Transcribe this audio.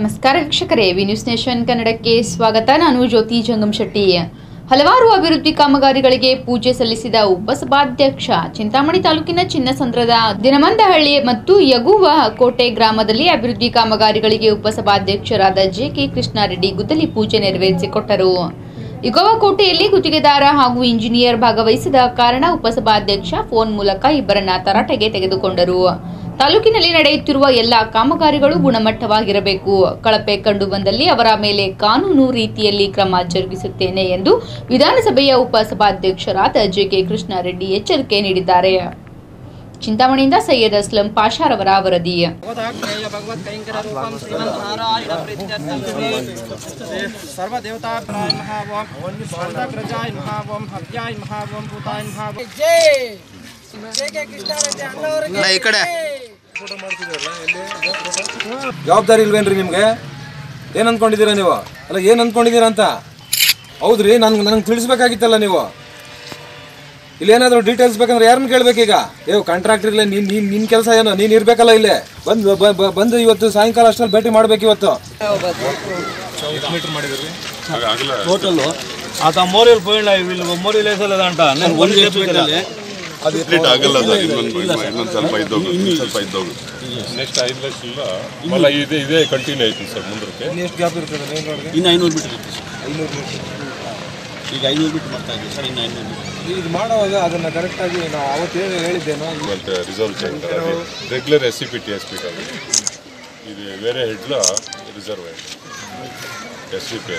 ನಮಸ್ಕಾರ ವೀಕ್ಷಕರೇ, V news nation ಕನ್ನಡಕ್ಕೆ ಸ್ವಾಗತ. ನಾನು ಜ್ಯೋತಿ ಜಂಗಮ್ ಶೆಟ್ಟಿ. ಹಲವಾರು ಅಭಿವೃದ್ಧಿ ಕಾಮಗಾರಿಗಳಿಗೆ ಪೂಜೆ ಸಲ್ಲಿಸಿದ ಉಪಸಭಾಧ್ಯಕ್ಷ ಚಿಂತಾಮಣಿ ತಾಲೂಕಿನ ಚಿನ್ನಸಂದ್ರದ ದಿನಮಂದಹಳ್ಳಿ ಮತ್ತು ಯಗುವ ಕೋಟೆ ಗ್ರಾಮದಲ್ಲಿ ಅಭಿವೃದ್ಧಿ ಕಾಮಗಾರಿಗಳಿಗೆ ಉಪಸಭಾಧ್ಯಕ್ಷರಾದ ಜೆ ಕೆ ಕೃಷ್ಣಾರೆಡ್ಡಿ ಗುದ್ದಲಿ ಪೂಜೆ ನೆರವೇರಿಸಿಕೊಟ್ಟರು. ಯುಗವ ಕೋಟೆಯಲ್ಲಿ ಗುತ್ತಿಗೆದಾರ ಹಾಗೂ ಇಂಜಿನಿಯರ್ ಭಾಗವಹಿಸಿದ ಕಾರಣ ಉಪಸಭಾಧ್ಯಕ್ಷ ಫೋನ್ ಮೂಲಕ ಇಬ್ಬರನ್ನ ತರಾಟೆಗೆ ತೆಗೆದುಕೊಂಡರು. ತಾಲೂಕಿನಲ್ಲಿ ನಡೆಯುತ್ತಿರುವ ಎಲ್ಲ ಕಾಮಗಾರಿಗಳು ಗುಣಮಟ್ಟವಾಗಿರಬೇಕು. ಕಳಪೆ ಕಂಡು ಬಂದಲ್ಲಿ ಅವರ ಮೇಲೆ ಕಾನೂನು ರೀತಿಯಲ್ಲಿ ಕ್ರಮ ಜರುಗಿಸುತ್ತೇನೆ ಎಂದು ವಿಧಾನಸಭೆಯ ಉಪಸಭಾಧ್ಯಕ್ಷರಾದ ಜೆಕೆ ಕೃಷ್ಣಾರೆಡ್ಡಿ ಎಚ್ಚರಿಕೆ ನೀಡಿದ್ದಾರೆ. ಚಿಂತಾಮಣಿಯಿಂದ ಸೈಯದ್ ಅಸ್ಲಂ ಪಾಷಾರವರ ವರದಿ. ಈ ಕಡೆ. ಜವಾಬ್ದಾರಿ ಇಲ್ವೇನ್ರಿ ನಿಮ್ಗೆ? ಏನ್ ಅನ್ಕೊಂಡಿದೀರ ನೀವು? ಅಲ್ಲ ಏನ್ ಅನ್ಕೊಂಡಿದೀರ ಅಂತ? ಹೌದ್ರಿ ನನ್ಗೆ ನನಗೆ ತಿಳಿಸ್ಬೇಕಾಗಿತ್ತಲ್ಲ ನೀವು? ಇಲ್ಲೇನಾದರೂ ಡೀಟೇಲ್ಸ್ ಬೇಕಂದ್ರೆ ಯಾರನ್ನು ಕೇಳ್ಬೇಕೀಗ? ಏವ್ ಕಾಂಟ್ರಾಕ್ಟರ್ ಇಲ್ಲ ನೀನು ನೀನು ನಿನ್ನ ಕೆಲಸ ಏನೋ? ನೀನು ಇರ್ಬೇಕಲ್ಲ ಇಲ್ಲೇ? ಬಂದು ಬಂದು ಇವತ್ತು ಸಾಯಂಕಾಲ ಅಷ್ಟರಲ್ಲಿ ಭೇಟಿ ಮಾಡ್ಬೇಕು ಇವತ್ತು. ಟೋಟಲ್ ಆತ ಮೋರಿಯಲ್ ಪಾಯಿಂಟ್ ಮೋರಿಯಲ್ಲಿ ಅಂತ. ಕಂಪ್ಲೀಟ್ ಆಗಲ್ಲ ಸರ್ ಇನ್ನೊಂದು ಇನ್ನೊಂದು ಸ್ವಲ್ಪ ಇದ್ದೋಗಿ ಸ್ವಲ್ಪ ಇದ್ದೋಗಿ. ನೆಕ್ಸ್ಟ್ ಐದು ಲಕ್ಷ ಇಲ್ಲ. ಮಲ್ಲ ಇದೇ ಇದೇ ಕಂಟಿನ್ಯೂ ಆಯ್ತು ಸರ್ ಮುಂದಕ್ಕೆ. ಎಷ್ಟು ಜಾಬ್ ಇರ್ತದೆ ಇನ್ನು ಐನೂರು ಮೀಟರ್ ಇತ್ತು ಸರ್. ಐನೂರು ಈಗ ಐನೂರು ಮೀಟರ್ ಮಾಡ್ತಾ ಇದ್ದೀವಿ ಸರ್ ಇನ್ನು ಐನೂರು ಇದು ಮಾಡುವಾಗ ಅದನ್ನು ಕರೆಕ್ಟಾಗಿ ನಾವು ಅವತ್ತೇನು ಹೇಳಿದ್ದೇನೋ ಮತ್ತು reserve centre regular S C P T S P ಇದು ಬೇರೆ ಹೆಡ್ಲ reserve S C P